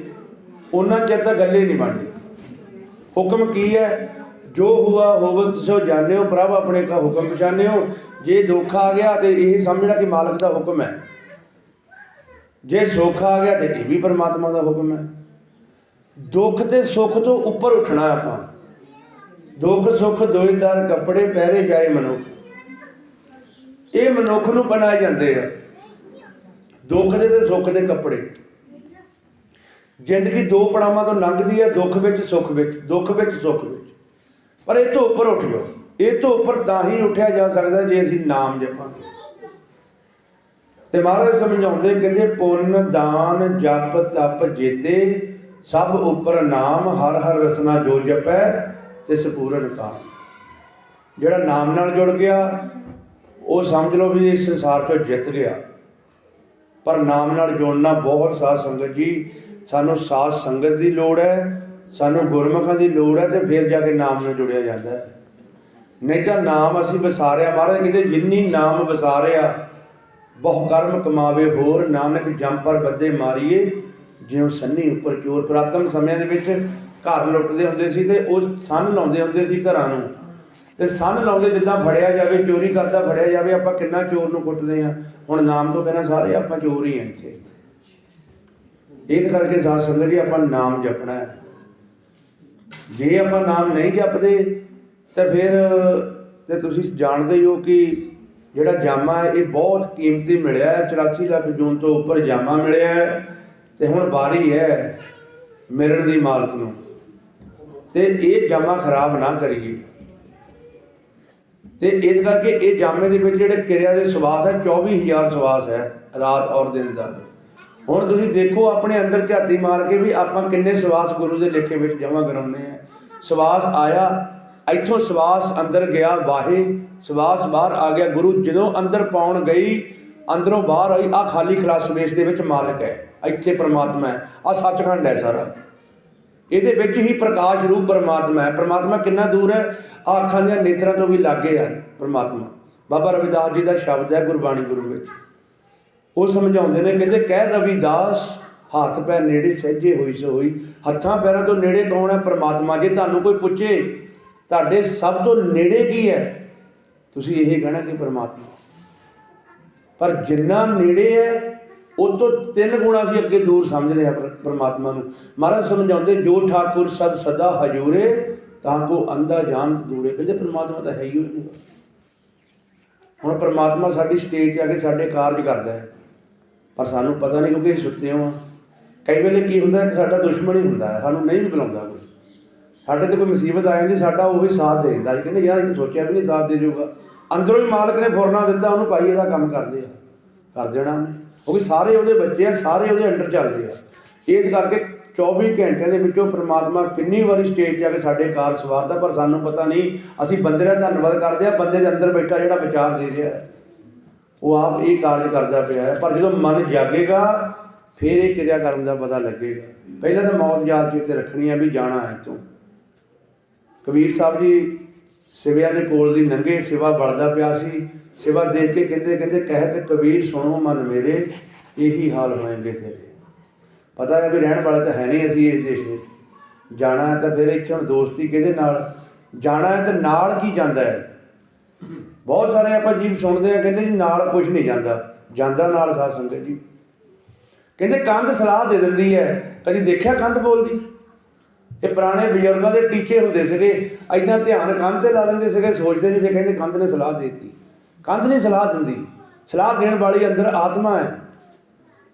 A: ਉਹਨਾਂ ਚਿਰ ਤਾਂ ਗੱਲੇ ਨਹੀਂ ਬਣਦੀ। ਹੁਕਮ ਕੀ ਹੈ? ਜੋ ਹੁਆ ਹੋਵਤ ਸੋ ਜਾਣਿਓ, ਪ੍ਰਭ ਆਪਣੇ ਕਾ ਹੁਕਮ ਪਛਾਨਿਓ ਜੇ ਦੁੱਖ ਆ ਗਿਆ ਤੇ ਇਹ ਸਮਝਣਾ ਕਿ ਮਾਲਕ ਦਾ ਹੁਕਮ ਹੈ। ਜੇ ਸੁੱਖ ਆ ਗਿਆ ਤੇ ਇਹ ਵੀ ਪਰਮਾਤਮਾ ਦਾ ਹੁਕਮ ਹੈ। ਦੁੱਖ ਤੇ ਸੁੱਖ ਤੋਂ ਉੱਪਰ ਉੱਠਣਾ ਆਪਾਂ। ਦੁੱਖ ਸੁੱਖ ਦੋਇਦਾਰ ਕੱਪੜੇ ਪਹਿਰੇ ਜਾਏ ਮਨੁੱਖ। ਇਹ ਮਨੁੱਖ ਨੂੰ ਬਣਾਏ ਜਾਂਦੇ ਆ। ਦੁੱਖ ਦੇ ਤੇ ਸੁੱਖ ਦੇ ਕੱਪੜੇ। ਜ਼ਿੰਦਗੀ ਦੋ ਪੜਾਵਾਂ ਤੋਂ ਲੰਘਦੀ ਹੈ ਦੁੱਖ ਵਿੱਚ, ਸੁੱਖ ਵਿੱਚ, ਦੁੱਖ ਵਿੱਚ, ਸੁੱਖ ਵਿੱਚ। ਪਰ ਇਹ ਤੋਂ ਉੱਪਰ ਉੱਠ ਜਾਓ। ਇਹ ਤੋਂ ਉੱਪਰ ਤਾਂ ਹੀ ਉੱਠਿਆ ਜਾ ਸਕਦਾ ਜੇ ਅਸੀਂ ਨਾਮ ਜਪਾਂਗੇ। ਤੇ ਮਹਾਰਾਜ ਸਮਝਾਉਂਦੇ ਕਹਿੰਦੇ, ਪੁੰਨ, ਦਾਨ, ਜਪ, ਤਪ, ਜੇਤੇ ਸਭ ਉੱਪਰ ਨਾਮ ਹਰ ਹਰ ਰਸਨਾ ਜੋ ਜਪੈ ਤੇ ਸਪੂਰਨ ਕਾਮ। ਜਿਹੜਾ ਨਾਮ ਨਾਲ ਜੁੜ ਗਿਆ, ਉਹ ਸਮਝ ਲਓ ਵੀ ਇਸ ਸੰਸਾਰ ਤੋਂ ਜਿੱਤ ਗਿਆ। ਪਰ ਨਾਮ ਨਾਲ ਜੁੜਨਾ ਬਹੁਤ ਸਾਧ ਸੰਗਤ ਜੀ, ਸਾਨੂੰ ਸਾਧ ਸੰਗਤ ਦੀ ਲੋੜ ਹੈ, ਸਾਨੂੰ ਗੁਰਮੁਖਾਂ ਦੀ ਲੋੜ ਹੈ ਤੇ ਫਿਰ ਜਾ ਕੇ ਨਾਮ ਨਾਲ ਜੁੜਿਆ ਜਾਂਦਾ ਹੈ। ਨਹੀਂ ਤਾਂ ਨਾਮ ਅਸੀਂ ਵਿਸਾਰਿਆ ਮਹਾਰਾਜ ਕਹਿੰਦੇ ਜਿੰਨੀ ਨਾਮ ਵਿਸਾਰਿਆ ਬਹੁ ਕਰਮ ਕਮਾਵੇ ਹੋਰ, ਨਾਨਕ ਜੰਪਰ ਬੱਦੇ ਮਾਰੀਏ ਜਿਉਂ ਸੰਨੀ ਉੱਪਰ ਚੋਰ ਪ੍ਰਾਤਮ ਸਮਿਆਂ ਦੇ ਵਿੱਚ ਘਰ ਲੁੱਟਦੇ ਹੁੰਦੇ ਸੀ ਤੇ ਉਹ ਸੰਨ ਲਾਉਂਦੇ ਹੁੰਦੇ ਸੀ ਘਰਾਂ ਨੂੰ। ਤੇ ਸੰਨ ਲਾਉਂਦੇ ਜਿੱਦਾਂ ਫੜਿਆ ਜਾਵੇ, ਚੋਰੀ ਕਰਦਾ ਫੜਿਆ ਜਾਵੇ, ਆਪਾਂ ਕਿੰਨਾ ਚੋਰ ਨੂੰ ਕੁੱਟਦੇ ਆ ਹੁਣ ਨਾਮ ਤੋਂ ਬਿਨਾਂ ਸਾਰੇ ਆਪਾਂ ਚੋਰ ਹੀ ਆ ਇੱਥੇ। ਇਸ ਕਰਕੇ ਸਾਧ ਸੰਗਤ ਜੀ, ਆਪਾਂ ਨਾਮ ਜਪਣਾ ਹੈ। ਜੇ ਆਪਾਂ ਨਾਮ ਨਹੀਂ ਜਪਦੇ, ਤਾਂ ਫਿਰ, ਤੇ ਤੁਸੀਂ ਜਾਣਦੇ ਹੋ ਕਿ ਜਿਹੜਾ ਜਾਮਾ ਹੈ, ਇਹ ਬਹੁਤ ਕੀਮਤੀ ਮਿਲਿਆ ਹੈ। 84 ਲੱਖ ਜੂਨ ਤੋਂ ਉੱਪਰ ਜਾਮਾ ਮਿਲਿਆ ਹੈ। ਤੇ ਹੁਣ ਵਾਰੀ ਹੈ ਮਿਲਣ ਦੀ ਮਾਲਕ ਨੂੰ। ਤੇ ਇਹ ਜਾਮਾ ਖਰਾਬ ਨਾ ਕਰੀਏ। ਤੇ ਇਸ ਕਰਕੇ ਇਹ ਜਾਮੇ ਦੇ ਵਿੱਚ ਜਿਹੜੇ ਕਿਰਿਆ ਦੇ ਸਵਾਸ ਹੈ 24000 ਸਵਾਸ ਹੈ ਰਾਤ ਔਰ ਦਿਨ ਦਾ। ਹੁਣ ਤੁਸੀਂ ਦੇਖੋ ਆਪਣੇ ਅੰਦਰ ਝਾਤੀ ਮਾਰ ਕੇ ਵੀ ਆਪਾਂ ਕਿੰਨੇ ਸਵਾਸ ਗੁਰੂ ਦੇ ਲੇਖੇ ਵਿੱਚ ਜਮ੍ਹਾਂ ਕਰਾਉਂਦੇ ਆ ਸਵਾਸ ਆਇਆ, ਇੱਥੋਂ ਸਵਾਸ ਅੰਦਰ ਗਿਆ ਵਾਹੇ, ਸਵਾਸ ਬਾਹਰ ਆ ਗਿਆ। ਗੁਰੂ ਜਦੋਂ ਅੰਦਰ ਪਾਉਣ ਗਈ ਅੰਦਰੋਂ ਬਾਹਰ ਆਈ ਆ ਖਾਲੀ ਖਲਾਸ ਵੇਸ ਦੇ ਵਿੱਚ ਮਾਲਕ ਹੈ। ਇੱਥੇ ਪਰਮਾਤਮਾ ਹੈ। ਆ ਸੱਚਖੰਡ ਹੈ ਸਾਰਾ। ਇਹਦੇ ਵਿੱਚ ਹੀ ਪ੍ਰਕਾਸ਼ ਰੂਪ ਪਰਮਾਤਮਾ ਹੈ। ਪਰਮਾਤਮਾ ਕਿੰਨਾ ਦੂਰ ਹੈ? ਆਹ ਅੱਖਾਂ ਦੀਆਂ ਨੇਤਰਾਂ ਤੋਂ ਵੀ ਲਾਗੇ ਹੈ ਪਰਮਾਤਮਾ। ਬਾਬਾ ਰਵਿਦਾਸ ਜੀ ਦਾ ਸ਼ਬਦ ਹੈ ਗੁਰਬਾਣੀ ਗੁਰੂ ਵਿੱਚ। ਉਹ ਸਮਝਾਉਂਦੇ ਨੇ ਕਹਿੰਦੇ ਕਹਿ ਰਵਿਦਾਸ, ਹੱਥ ਪੈਰ ਨੇੜੇ ਸਹਿਜੇ ਹੋਈ ਸੋ ਹੋਈ। ਹੱਥਾਂ ਪੈਰਾਂ ਤੋਂ ਨੇੜੇ ਕੌਣ ਹੈ ਪਰਮਾਤਮਾ? ਜੇ ਤੁਹਾਨੂੰ ਕੋਈ ਪੁੱਛੇ, ਤੁਹਾਡੇ ਸਭ ਤੋਂ ਨੇੜੇ ਕੀ ਹੈ? ਤੁਸੀਂ ਇਹ ਕਹਿਣਾ ਕਿ ਪਰਮਾਤਮਾ। ਪਰ ਜਿੰਨਾ ਨੇੜੇ ਹੈ ਉਹ ਤੋਂ ਤਿੰਨ ਗੁਣਾ ਅਸੀਂ ਅੱਗੇ ਦੂਰ ਸਮਝਦੇ ਆ ਪਰਮਾਤਮਾ ਨੂੰ। ਮਹਾਰਾਜ ਸਮਝਾਉਂਦੇ, ਜੋ ਠਾਕੁਰ ਸਦ ਸਦਾ ਹਜੂਰੇ, ਤਾਂ ਕੋ ਅੰਧਾ ਜਾਣਤ ਦੂਰੇ। ਕਹਿੰਦੇ ਪਰਮਾਤਮਾ ਤਾਂ ਹੈ ਹੀ ਨਹੀਂ ਹੁਣ ਪਰਮਾਤਮਾ ਸਾਡੀ ਸਟੇਜ ਤੇ ਆ ਕੇ ਸਾਡੇ ਕਾਰਜ ਕਰਦਾ ਹੈ। ਪਰ ਸਾਨੂੰ ਪਤਾ ਨਹੀਂ ਕਿਉਂਕਿ ਅਸੀਂ ਸੁੱਤੇ ਹਾਂ। ਕਈ ਵੇਲੇ ਕੀ ਹੁੰਦਾ ਕਿ ਸਾਡਾ ਦੁਸ਼ਮਣ ਹੀ ਹੁੰਦਾ ਹੈ, ਸਾਨੂੰ ਨਹੀਂ ਵੀ ਬੁਲਾਉਂਦਾ ਕੋਈ। ਸਾਡੇ ਤੇ ਕੋਈ ਮੁਸੀਬਤ ਆ ਜਾਂਦੀ, ਸਾਡਾ ਉਹੀ ਸਾਥ ਦੇ ਦਿੰਦਾ। ਕਹਿੰਦੇ, ਯਾਰ, ਇਹ ਸੋਚਿਆ ਵੀ ਨਹੀਂ ਸਾਥ ਦੇ ਜਾਊਗਾ ਅੰਦਰੋਂ ਹੀ ਮਾਲਕ ਨੇ ਫੁਰਨਾ ਦਿੱਤਾ, ਉਹਨੂੰ ਭਾਈ ਇਹਦਾ ਕੰਮ ਕਰਦੇ ਆ, ਕਰ ਦੇਣਾ ਉਹਨੇ। ਕਿਉਂਕਿ ਸਾਰੇ ਉਹਦੇ ਬੱਚੇ ਆ, ਸਾਰੇ ਉਹਦੇ ਅੰਡਰ ਚੱਲਦੇ ਆ। ਇਸ ਕਰਕੇ 24 ਘੰਟਿਆਂ ਦੇ ਵਿੱਚੋਂ ਪ੍ਰਮਾਤਮਾ ਕਿੰਨੀ ਵਾਰੀ ਸਟੇਜ ਜਾ ਕੇ ਸਾਡੇ ਕਾਰ ਸਵਾਰਦਾ, ਪਰ ਸਾਨੂੰ ਪਤਾ ਨਹੀਂ, ਅਸੀਂ ਬੰਦੇ ਦਾ ਧੰਨਵਾਦ ਕਰਦੇ ਆ, ਬੰਦੇ ਦੇ ਅੰਦਰ ਬੈਠਾ ਜਿਹੜਾ ਵਿਚਾਰ ਦੇ ਰਿਹਾ ਹੈ। ਉਹ ਆਪ ਇਹ ਕਾਰਜ ਕਰਦਾ ਪਿਆ ਹੈ, ਪਰ ਜਦੋਂ ਮਨ ਜਾਗੇਗਾ, ਫਿਰ ਇਹ ਕਿਰਿਆ ਕਰਨ ਦਾ ਪਤਾ ਲੱਗੇਗਾ। ਪਹਿਲਾਂ ਤਾਂ ਮੌਤ ਯਾਦ ਚੇਤੇ ਰੱਖਣੀ ਹੈ ਵੀ ਜਾਣਾ ਹੈ ਇੱਥੋਂ। ਕਬੀਰ ਸਾਹਿਬ ਜੀ ਸਿਵਿਆਂ ਦੇ ਕੋਲ ਦੀ ਨੰਗੇ ਸਿਵਾ ਬਲਦਾ ਪਿਆ ਸੀ। ਸਿਵਾ ਦੇਖ ਕੇ ਕਹਿੰਦੇ ਕਹਿੰਦੇ, ਕਹਿਤ ਕਬੀਰ ਸੁਣੋ ਮਨ ਮੇਰੇ, ਇਹੀ ਹਾਲ ਹੋਣਗੇ ਤੇਰੇ। ਪਤਾ ਹੈ ਵੀ ਰਹਿਣ ਵਾਲਾ ਤਾਂ ਹੈ ਨਹੀਂ ਅਸੀਂ ਇਸ ਦੇਸ਼ ਦੇ। ਜਾਣਾ ਤਾਂ ਫਿਰ ਇੱਥੇ ਹੁਣ ਦੋਸਤੀ ਕਿਹਦੇ ਨਾਲ? ਜਾਣਾ ਹੈ ਤਾਂ ਨਾਲ ਕੀ ਜਾਂਦਾ ਹੈ? ਬਹੁਤ ਸਾਰੇ ਆਪਾਂ ਜੀਵ ਸੁਣਦੇ ਆ ਕਹਿੰਦੇ ਜੀ ਨਾਲ ਕੁਝ ਨਹੀਂ ਜਾਂਦਾ। ਜਾਂਦਾ ਨਾਲ ਸਾਧ ਸੰਗਤ ਜੀ। ਕਹਿੰਦੇ ਕੰਧ ਸਲਾਹ ਦੇ ਦਿੰਦੀ ਹੈ। ਕਦੀ ਦੇਖਿਆ ਕੰਧ ਬੋਲਦੀ? ਇਹ ਪੁਰਾਣੇ ਬਜ਼ੁਰਗਾਂ ਦੇ ਟੀਚੇ ਹੁੰਦੇ ਸੀਗੇ ਐਦਾਂ ਧਿਆਨ ਕੰਧ ਤੇ ਲਾ ਲੈਂਦੇ ਸੀਗੇ, ਸੋਚਦੇ ਸੀ, ਫਿਰ ਕਹਿੰਦੇ ਕੰਧ ਨੇ ਸਲਾਹ ਦੇਤੀ। ਕੰਧ ਨਹੀਂ ਸਲਾਹ ਦਿੰਦੀ, ਸਲਾਹ ਦੇਣ ਵਾਲੀ ਅੰਦਰ ਆਤਮਾ ਹੈ।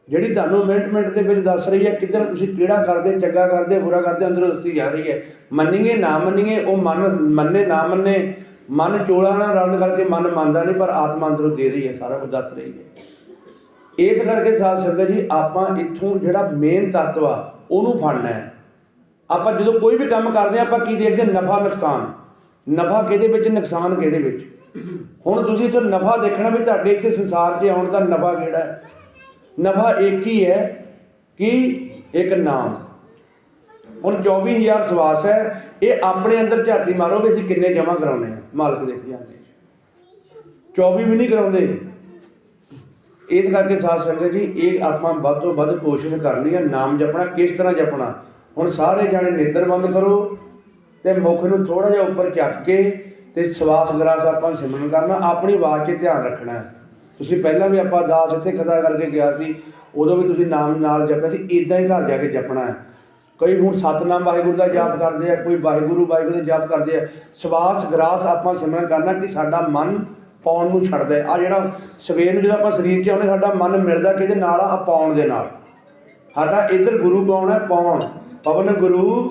A: ਜਿਹੜੀ ਤੁਹਾਨੂੰ ਮਿੰਟ ਮਿੰਟ ਦੇ ਵਿੱਚ ਦੱਸ ਰਹੀ ਹੈ, ਕਿੱਧਰ ਤੁਸੀਂ ਕਿਹੜਾ ਕਰਦੇ, ਚੰਗਾ ਕਰਦੇ, ਬੁਰਾ ਕਰਦੇ, ਅੰਦਰੋਂ ਦੱਸੀ ਜਾ ਰਹੀ ਹੈ। ਮੰਨੀਏ, ਨਾ ਮੰਨੀਏ, ਉਹ ਮਨ ਮੰਨੇ, ਨਾ ਮੰਨੇ, ਮਨ ਚੋਲਾ ਨਾਲ ਰਲਣ ਕਰਕੇ ਮਨ ਮੰਨਦਾ ਨਹੀਂ, ਪਰ ਆਤਮਾ ਅੰਦਰੋਂ ਦੇ ਰਹੀ ਹੈ, ਸਾਰਾ ਕੁਝ ਦੱਸ ਰਹੀ ਹੈ। ਇਸ ਕਰਕੇ ਸਾਧ ਸੰਗਤ ਜੀ, ਆਪਾਂ ਇੱਥੋਂ ਜਿਹੜਾ ਮੇਨ ਤੱਤਵ ਆ, ਉਹਨੂੰ ਫੜਨਾ ਹੈ। ਆਪਾਂ ਜਦੋਂ ਕੋਈ ਵੀ ਕੰਮ ਕਰਦੇ ਆ ਆਪਾਂ ਕੀ ਦੇਖਦੇ ਹਾਂ? ਨਫਾ, ਨੁਕਸਾਨ। ਨਫਾ ਕਿਹਦੇ ਵਿੱਚ? ਨੁਕਸਾਨ ਕਿਹਦੇ ਵਿੱਚ? ਹੁਣ ਤੁਸੀਂ ਇੱਥੋਂ ਨਫਾ ਦੇਖਣਾ ਵੀ ਤੁਹਾਡੇ ਇੱਥੇ ਸੰਸਾਰ 'ਚ ਆਉਣ ਦਾ ਨਫਾ ਕਿਹੜਾ ਹੈ? ਨਫਾ ਇੱਕ ਹੀ ਹੈ ਕਿ ਇੱਕ ਨਾਮ। ਹੁਣ 24000 ਸਵਾਸ ਹੈ, ਇਹ ਆਪਣੇ ਅੰਦਰ ਝਾਤੀ ਮਾਰੋ ਵੀ ਅਸੀਂ ਕਿੰਨੇ ਜਮਾ ਕਰਾਉਣੇ ਆ ਮਾਲਕ ਦੇ ਖਜ਼ਾਨੇ 'ਚ। 24 ਵੀ ਨਹੀਂ ਕਰਾਉਂਦੇ। ਇਸ ਕਰਕੇ ਸਾਧ ਸੰਗਤ ਜੀ, ਇਹ ਆਪਾਂ ਵੱਧ ਤੋਂ ਵੱਧ ਕੋਸ਼ਿਸ਼ ਕਰਨੀ ਹੈ, ਨਾਮ ਜਪਣਾ, ਕਿਸ ਤਰ੍ਹਾਂ ਜਪਣਾ? ਹੁਣ ਸਾਰੇ ਜਾਣੇ ਨੇਤਰ ਬੰਦ ਕਰੋ ਤੇ ਮੁਖ ਨੂੰ ਥੋੜਾ ਜਿਹਾ ਉੱਪਰ ਚੱਕ ਕੇ ਤੇ ਸਵਾਸ ਗਰਾਸ ਆਪਾਂ ਸਿਮਰਨ ਕਰਨਾ, ਆਪਣੀ ਆਵਾਜ਼ 'ਚ ਧਿਆਨ ਰੱਖਣਾ ਹੈ। ਤੁਸੀਂ ਪਹਿਲਾਂ ਵੀ ਆਪਾਂ ਦਾਸ ਇੱਥੇ ਕਥਾ ਕਰਕੇ ਗਿਆ ਸੀ, ਉਦੋਂ ਵੀ ਤੁਸੀਂ ਨਾਮ ਨਾਲ ਜਪਿਆ ਸੀ ਇਦਾਂ ਹੀ ਘਰ ਜਾ ਕੇ ਜਪਣਾ ਹੈ। ਕਈ ਹੁਣ ਸਤਨਾਮ ਵਾਹਿਗੁਰੂ ਦਾ ਜਾਪ ਕਰਦੇ ਆ, ਕੋਈ ਵਾਹਿਗੁਰੂ ਵਾਹਿਗੁਰੂ ਦਾ ਜਾਪ ਕਰਦੇ ਆ। ਸਵਾਸ ਗਰਾਸ ਆਪਾਂ ਸਿਮਰਨ ਕਰਨਾ ਕਿ ਸਾਡਾ ਮਨ ਪਾਉਣ ਨੂੰ ਛੱਡਦਾ ਆ ਜਿਹੜਾ ਸਵੇਰ ਨੂੰ ਜਦੋਂ ਆਪਾਂ ਸਰੀਰ 'ਚ ਆਉਂਦੇ, ਸਾਡਾ ਮਨ ਮਿਲਦਾ ਕਿਹਦੇ ਨਾਲ ਆ? ਆਹ ਪਾਉਣ ਦੇ ਨਾਲ। ਸਾਡਾ ਇੱਧਰ ਗੁਰੂ ਕੌਣ ਹੈ? ਪਾਉਣ। ਪਵਨ ਗੁਰੂ,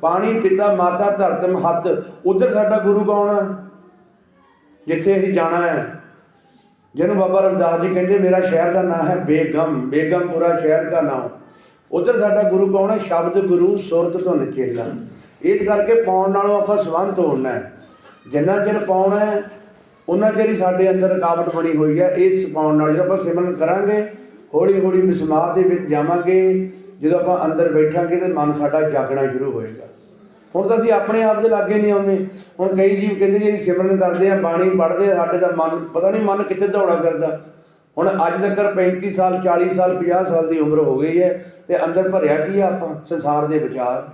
A: ਪਾਣੀ, ਪਿਤਾ, ਮਾਤਾ, ਧਰਤਮ, ਹੱਥ। ਉਧਰ ਸਾਡਾ ਗੁਰੂ ਕੌਣ ਹੈ ਜਿੱਥੇ ਅਸੀਂ ਜਾਣਾ ਹੈ। ਜਿਹਨੂੰ ਬਾਬਾ ਰਵਿਦਾਸ ਜੀ ਕਹਿੰਦੇ, ਮੇਰਾ ਸ਼ਹਿਰ ਦਾ ਨਾਮ ਹੈ ਬੇਗਮ, ਬੇਗਮਪੁਰਾ ਸ਼ਹਿਰ ਦਾ ਨਾਮ ਉਧਰ ਸਾਡਾ ਗੁਰੂ ਕੌਣ ਹੈ? ਸ਼ਬਦ ਗੁਰੂ, ਸੁਰਤ ਧੁਨ ਚੇਲਾ ਇਸ ਕਰਕੇ ਪਾਉਣ ਨਾਲੋਂ ਆਪਾਂ ਸੰਬੰਧ ਤੋੜਨਾ ਹੈ। ਜਿੰਨਾ ਚਿਰ ਪਾਉਣਾ ਹੈ ਉਹਨਾਂ ਚਿਰ ਹੀ ਸਾਡੇ ਅੰਦਰ ਰੁਕਾਵਟ ਬਣੀ ਹੋਈ ਹੈ। ਇਸ ਪਾਉਣ ਨਾਲ ਜਦੋਂ ਆਪਾਂ ਸਿਮਰਨ ਕਰਾਂਗੇ ਹੌਲੀ ਹੌਲੀ ਬਿਸਮਾਰ ਦੇ ਵਿੱਚ ਜਾਵਾਂਗੇ। ਜਦੋਂ ਆਪਾਂ ਅੰਦਰ ਬੈਠਾਂਗੇ ਤੇ ਮਨ ਸਾਡਾ ਜਾਗਣਾ ਸ਼ੁਰੂ ਹੋਏਗਾ ਹੁਣ ਤਾਂ ਅਸੀਂ ਆਪਣੇ ਆਪ ਦੇ ਲਾਗੇ ਨਹੀਂ ਆਉਂਦੇ। ਹੁਣ ਕਈ ਜੀਵ ਕਹਿੰਦੇ ਜੀ, ਅਸੀਂ ਸਿਮਰਨ ਕਰਦੇ ਆ ਬਾਣੀ ਪੜ੍ਹਦੇ ਆ ਸਾਡੇ ਦਾ ਮਨ, ਪਤਾ ਨਹੀਂ ਮਨ ਕਿੱਥੇ ਦੌੜਾ ਫਿਰਦਾ। ਹੁਣ ਅੱਜ ਤੱਕ 35 ਸਾਲ 40 ਸਾਲ 50 ਸਾਲ ਦੀ ਉਮਰ ਹੋ ਗਈ ਹੈ ਤੇ ਅੰਦਰ ਭਰਿਆ ਕੀ ਆ ਆਪਾਂ? ਸੰਸਾਰ ਦੇ ਵਿਚਾਰ।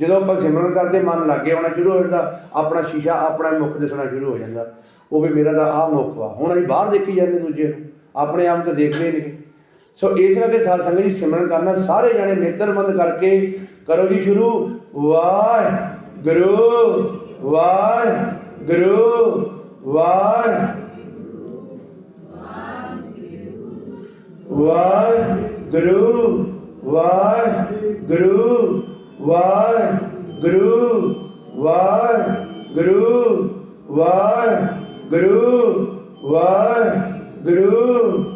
A: ਜਦੋਂ ਆਪਾਂ ਸਿਮਰਨ ਕਰਦੇ, ਮਨ ਲੱਗੇ ਆਉਣਾ ਸ਼ੁਰੂ ਹੋ ਜਾਂਦਾ, ਆਪਣਾ ਸ਼ੀਸ਼ਾ, ਆਪਣਾ ਮੁਖ ਦਿਸਣਾ ਸ਼ੁਰੂ ਹੋ ਜਾਂਦਾ। ਉਹ ਵੀ ਮੇਰਾ ਤਾਂ ਆਹ ਮੁਖ ਵਾ। ਹੁਣ ਅਸੀਂ ਬਾਹਰ ਦੇਖੀ ਜਾਂਦੇ ਦੂਜੇ ਨੂੰ। ਆਪਣੇ ਆਪ ਨੂੰ ਤਾਂ ਦੇਖਦੇ ਨਹੀਂ। ਸੋ ਇਸ ਕਰਕੇ ਸਾਧ ਸੰਗਤ ਜੀ ਸਿਮਰਨ ਕਰਨਾ, ਸਾਰੇ ਜਾਣੇ ਨੇਤਰ ਬੰਦ ਕਰਕੇ ਕਰੋ ਜੀ ਸ਼ੁਰੂ। ਵਾਹ ਗੁਰੂ ਵਾਹ ਗੁਰੂ ਵਾਹ ਵਾਹ ਗੁਰੂ ਵਾਹ ਗੁਰੂ ਵਾਹ ਗੁਰੂ ਵਾਹ ਗੁਰੂ ਵਾਹ ਗੁਰੂ ਵਾਹ ਗੁਰੂ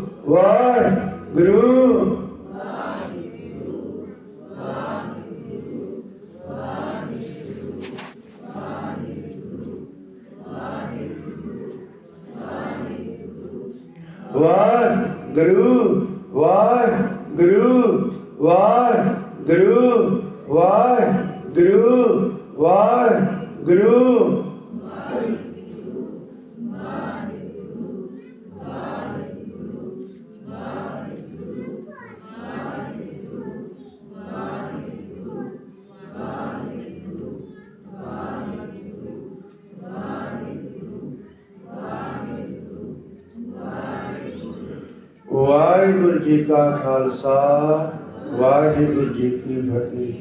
A: ਵਾਹਿਗੁਰੂ ਜੀ ਕਾ ਖਾਲਸਾ, ਵਾਹਿਗੁਰੂ ਜੀ ਕੀ ਫਤਿਹ।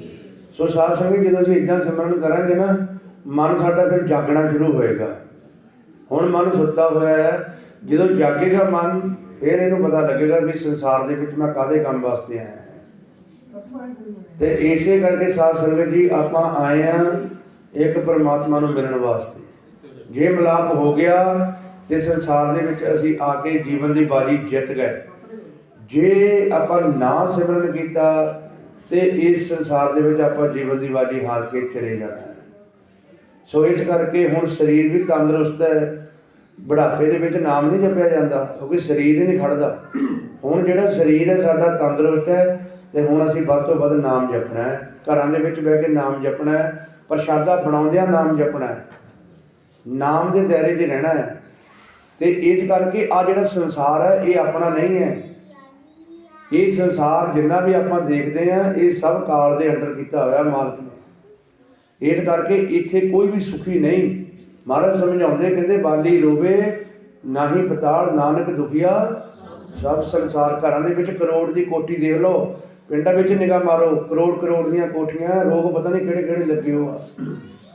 A: ਸੋ ਸਾਧ ਸੰਗਤ, ਜਦੋਂ ਅਸੀਂ ਇਦਾਂ ਸਿਮਰਨ ਕਰਾਂਗੇ ਨਾ, ਮਨ ਸਾਡਾ ਫਿਰ ਜਾਗਣਾ ਸ਼ੁਰੂ ਹੋਏਗਾ। ਹੁਣ ਮਨ ਸੁੱਤਾ ਹੋਇਆ ਹੈ। ਜਦੋਂ ਜਾਗੇਗਾ ਮਨ, ਫਿਰ ਇਹਨੂੰ ਪਤਾ ਲੱਗੇਗਾ ਵੀ ਸੰਸਾਰ ਦੇ ਵਿੱਚ ਮੈਂ ਕਾਹਦੇ ਕੰਮ ਵਾਸਤੇ ਆਇਆ ਤੇ ਇਸੇ ਕਰਕੇ ਸਾਧ ਸੰਗਤ ਜੀ, ਆਪਾਂ ਆਏ ਆ ਇੱਕ ਪਰਮਾਤਮਾ ਨੂੰ ਮਿਲਣ ਵਾਸਤੇ। ਜੇ ਮਿਲਾਪ ਹੋ ਗਿਆ, ਤੇ ਸੰਸਾਰ ਦੇ ਵਿੱਚ ਅਸੀਂ ਆ ਕੇ ਜੀਵਨ ਦੀ ਬਾਜੀ ਜਿੱਤ ਗਏ। ਜੇ ਆਪਾਂ ਨਾ ਸਿਮਰਨ ਕੀਤਾ, ਤੇ ਇਸ ਸੰਸਾਰ ਦੇ ਵਿੱਚ ਆਪਾਂ ਜੀਵਨ ਦੀ ਬਾਜੀ ਹਾਰ ਕੇ ਚਲੇ ਜਾਣਾ ਸੋ ਇਸ ਕਰਕੇ ਹੁਣ ਸਰੀਰ ਵੀ ਤੰਦਰੁਸਤ ਹੈ। ਬੁਢਾਪੇ ਦੇ ਵਿੱਚ ਨਾਮ ਨਹੀਂ ਜਪਿਆ ਜਾਂਦਾ, ਕਿਉਂਕਿ ਸਰੀਰ ਹੀ ਨਹੀਂ ਖੜਦਾ। ਹੁਣ ਜਿਹੜਾ ਸਰੀਰ ਹੈ, ਸਾਡਾ ਤੰਦਰੁਸਤ ਹੈ, ਤੇ ਹੁਣ ਅਸੀਂ ਵੱਧ ਤੋਂ ਵੱਧ ਨਾਮ ਜਪਣਾ ਹੈ। ਘਰਾਂ ਦੇ ਵਿੱਚ ਬਹਿ ਕੇ ਨਾਮ ਜਪਣਾ ਹੈ, ਪ੍ਰਸ਼ਾਦਾ ਬਣਾਉਂਦਿਆਂ ਨਾਮ ਜਪਣਾ ਹੈ। ਨਾਮ ਦੇ ਦਾਇਰੇ 'ਚ ਰਹਿਣਾ ਹੈ। ਤੇ ਇਸ ਕਰਕੇ ਆ ਜਿਹੜਾ ਸੰਸਾਰ ਹੈ, ਇਹ ਆਪਣਾ ਨਹੀਂ ਹੈ। ਇਹ ਸੰਸਾਰ ਜਿੰਨਾ ਵੀ ਆਪਾਂ ਦੇਖਦੇ ਆ, ਇਹ ਸਭ ਕਾਲ ਦੇ ਅੰਡਰ ਕੀਤਾ ਹੋਇਆ ਮਾਲਕ ਨੇ। ਇਸ ਕਰਕੇ ਇੱਥੇ ਕੋਈ ਵੀ ਸੁਖੀ ਨਹੀਂ। ਮਹਾਰਾਜ ਸਮਝਾਉਂਦੇ ਕਹਿੰਦੇ, ਬਾਲੀ ਰੋਵੇ, ਨਾਹੀ ਪਤਾਲ ਨਾਨਕ ਦੁਖੀਆ, ਸਭ ਸੰਸਾਰ ਘਰਾਂ ਦੇ ਵਿੱਚ ਕਰੋੜ ਦੀ ਕੋਠੀ ਦੇਖ ਲਓ, ਪਿੰਡਾਂ ਵਿੱਚ ਨਿਗਾਹ ਮਾਰੋ, ਕਰੋੜ ਕਰੋੜ ਦੀਆਂ ਕੋਠੀਆਂ, ਰੋਗ ਪਤਾ ਨਹੀਂ ਕਿਹੜੇ ਕਿਹੜੇ ਲੱਗੇ ਹੋ ਆ।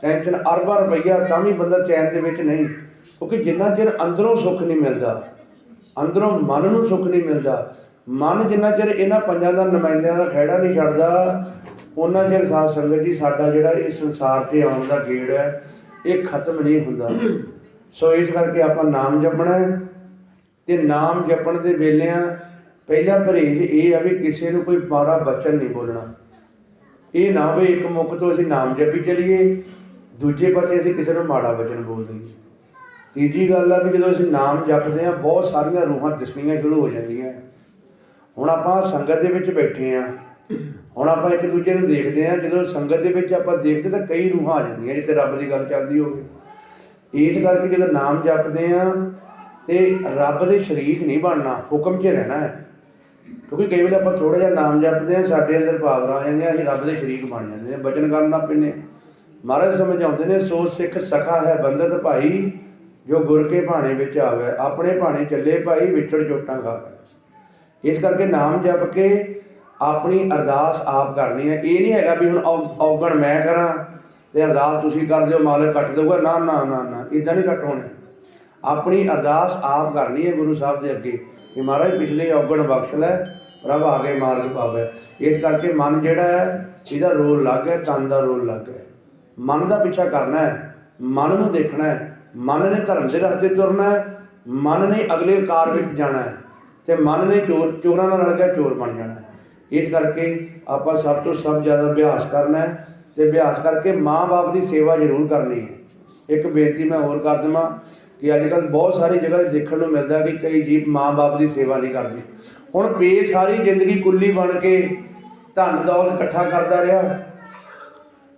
A: ਟੈਨਸ਼ਨ ਅਰਬਾਂ ਰੁਪਈਆ ਤਾਂ ਵੀ ਬੰਦਾ ਚੈਨ ਦੇ ਵਿੱਚ ਨਹੀਂ, ਕਿਉਂਕਿ ਜਿੰਨਾ ਚਿਰ ਅੰਦਰੋਂ ਸੁੱਖ ਨਹੀਂ ਮਿਲਦਾ, ਅੰਦਰੋਂ ਮਨ ਨੂੰ ਸੁੱਖ ਨਹੀਂ ਮਿਲਦਾ ਮਨ ਜਿੰਨਾ ਚਿਰ ਇਹਨਾਂ ਪੰਜਾਂ ਦਾ ਨੁਮਾਇੰਦਿਆਂ ਦਾ ਖਹਿੜਾ ਨਹੀਂ ਛੱਡਦਾ, ਉਹਨਾਂ ਚਿਰ ਸਾਧ ਸੰਗਤ ਜੀ ਸਾਡਾ ਜਿਹੜਾ ਇਹ ਸੰਸਾਰ ਤੇ ਆਉਣ ਦਾ ਗੇੜ ਹੈ, ਇਹ ਖਤਮ ਨਹੀਂ ਹੁੰਦਾ। ਸੋ ਇਸ ਕਰਕੇ ਆਪਾਂ ਨਾਮ ਜਪਣਾ ਹੈ ਤੇ ਨਾਮ ਜਪਣ ਦੇ ਵੇਲਿਆਂ ਪਹਿਲਾ ਪਰਹੇਜ ਇਹ ਆ ਵੀ ਕਿਸੇ ਨੂੰ ਕੋਈ ਮਾੜਾ ਬਚਨ ਨਹੀਂ ਬੋਲਣਾ। ਇਹ ਨਾ ਵੀ ਇੱਕ ਮੁੱਖ ਤੋਂ ਅਸੀਂ ਨਾਮ ਜਪੀ ਚਲੀਏ, ਦੂਜੇ ਪਾਸੇ ਅਸੀਂ ਕਿਸੇ ਨੂੰ ਮਾੜਾ ਬਚਨ ਬੋਲ ਦਈਏ। ਤੀਜੀ ਗੱਲ ਆ ਵੀ ਜਦੋਂ ਅਸੀਂ ਨਾਮ ਜਪਦੇ ਆ ਬਹੁਤ ਸਾਰੀਆਂ ਰੂਹਾਂ ਦਿਸਣੀਆਂ ਸ਼ੁਰੂ ਹੋ ਜਾਂਦੀਆਂ। ਹੁਣ ਆਪਾਂ ਸੰਗਤ ਦੇ ਵਿੱਚ ਬੈਠੇ ਆ। ਹੁਣ ਆਪਾਂ ਇੱਕ ਦੂਜੇ ਨੂੰ ਦੇਖਦੇ ਆ, ਜਦੋਂ ਸੰਗਤ ਦੇ ਵਿੱਚ ਆਪਾਂ ਦੇਖਦੇ ਤਾਂ ਕਈ ਰੂਹਾਂ ਆ ਜਾਂਦੀਆਂ, ਜਿੱਥੇ ਰੱਬ ਦੀ ਗੱਲ ਚੱਲਦੀ ਹੋਵੇ। ਇਸ ਕਰਕੇ ਜਦੋਂ ਨਾਮ ਜਪਦੇ ਆ, ਤੇ ਰੱਬ ਦੇ ਸ਼ਰੀਕ ਨਹੀਂ ਬਣਨਾ, ਹੁਕਮ 'ਚ ਰਹਿਣਾ ਹੈ। ਕਿਉਂਕਿ ਕਈ ਵੇਲੇ ਆਪਾਂ ਥੋੜਾ ਜਿਹਾ ਨਾਮ ਜਪਦੇ ਆ, ਸਾਡੇ ਅੰਦਰ ਭਾਵਨਾ ਆ ਜਾਂਦੀਆਂ ਅਸੀਂ ਰੱਬ ਦੇ ਸ਼ਰੀਕ ਬਣ ਜਾਂਦੇ ਆ, ਬਚਨ ਕਰਨ ਲੱਗ ਪੈਂਦੇ ਹਾਂ। ਮਹਾਰਾਜ ਸਮਝਾਉਂਦੇ ਨੇ, ਸੋ ਸਿੱਖ ਸਖਾ ਹੈ ਬੰਦਤ ਭਾਈ, ਜੋ ਗੁਰ ਕੇ ਭਾਣੇ ਵਿੱਚ ਆਵੇ, ਆਪਣੇ ਭਾਣੇ ਚੱਲੇ ਭਾਈ, ਵਿਛੜ ਜੋਟਾਂ ਖਾਵੇ। ਇਸ ਕਰਕੇ ਨਾਮ ਜਪ ਕੇ ਆਪਣੀ ਅਰਦਾਸ ਆਪ ਕਰਨੀ ਹੈ। ਇਹ ਨਹੀਂ ਹੈਗਾ ਵੀ ਹੁਣ ਔ- ਔਗਣ ਮੈਂ ਕਰਾਂ ਤੇ ਅਰਦਾਸ ਤੁਸੀਂ ਕਰ ਦਿਓ, ਮਾਲਕ ਕੱਟ ਦੇਊਗਾ। ਨਾ ਨਾ ਨਾ ਨਾ ਇਦਾਂ ਨਹੀਂ ਕੱਟ ਹੋਣਾ। ਆਪਣੀ ਅਰਦਾਸ ਆਪ ਕਰਨੀ ਹੈ ਗੁਰੂ ਸਾਹਿਬ ਦੇ ਅੱਗੇ ਕਿ ਮਹਾਰਾਜ ਪਿਛਲੇ ਔਗਣ ਬਖਸ਼ ਲੈ, ਪ੍ਰਭ ਆਗੇ ਮਾਰਗ ਪਾਵੇ। ਇਸ ਕਰਕੇ ਮਨ ਜਿਹੜਾ ਹੈ, ਇਹਦਾ ਰੋਲ ਲੱਗ ਹੈ, ਤਨ ਦਾ ਰੋਲ ਲੱਗ ਹੈ। ਮਨ ਦਾ ਪਿੱਛਾ ਕਰਨਾ ਹੈ, ਮਨ ਨੂੰ ਦੇਖਣਾ ਹੈ। ਮਨ ਨੇ ਧਰਮ ਦੇ ਰਸਤੇ ਤੁਰਨਾ ਹੈ, ਮਨ ਨੇ ਅਗਲੇ ਕਾਰ ਵਿੱਚ ਜਾਣਾ ਹੈ। ਤੇ ਮਨ ਨੇ ਚੋਰ ਚੋਰਾਂ ਨਾਲ ਰਲ ਗਿਆ ਚੋਰ ਬਣ ਜਾਣਾ ਇਸ ਕਰਕੇ ਆਪਾਂ ਸਭ ਤੋਂ ਸਭ ਜ਼ਿਆਦਾ ਅਭਿਆਸ ਕਰਨਾ ਹੈ ਤੇ ਅਭਿਆਸ ਕਰਕੇ ਮਾਂ-ਬਾਪ ਦੀ ਸੇਵਾ ਜ਼ਰੂਰ ਕਰਨੀ ਹੈ। ਇੱਕ ਬੇਨਤੀ ਮੈਂ ਹੋਰ ਕਰ ਦੇਵਾਂ ਕਿ ਅੱਜ ਕੱਲ੍ਹ ਬਹੁਤ ਸਾਰੀ ਜਗ੍ਹਾ ਦੇਖਣ ਨੂੰ ਮਿਲਦਾ ਕਿ ਕਈ ਜੀਵ ਮਾਂ-ਬਾਪ ਦੀ ਸੇਵਾ ਨਹੀਂ ਕਰਦੇ। ਹੁਣ ਪੇ ਸਾਰੀ ਜ਼ਿੰਦਗੀ ਕੁੱਲੀ ਬਣ ਕੇ ਧਨ ਦੌਲਤ ਇਕੱਠਾ ਕਰਦਾ ਰਿਹਾ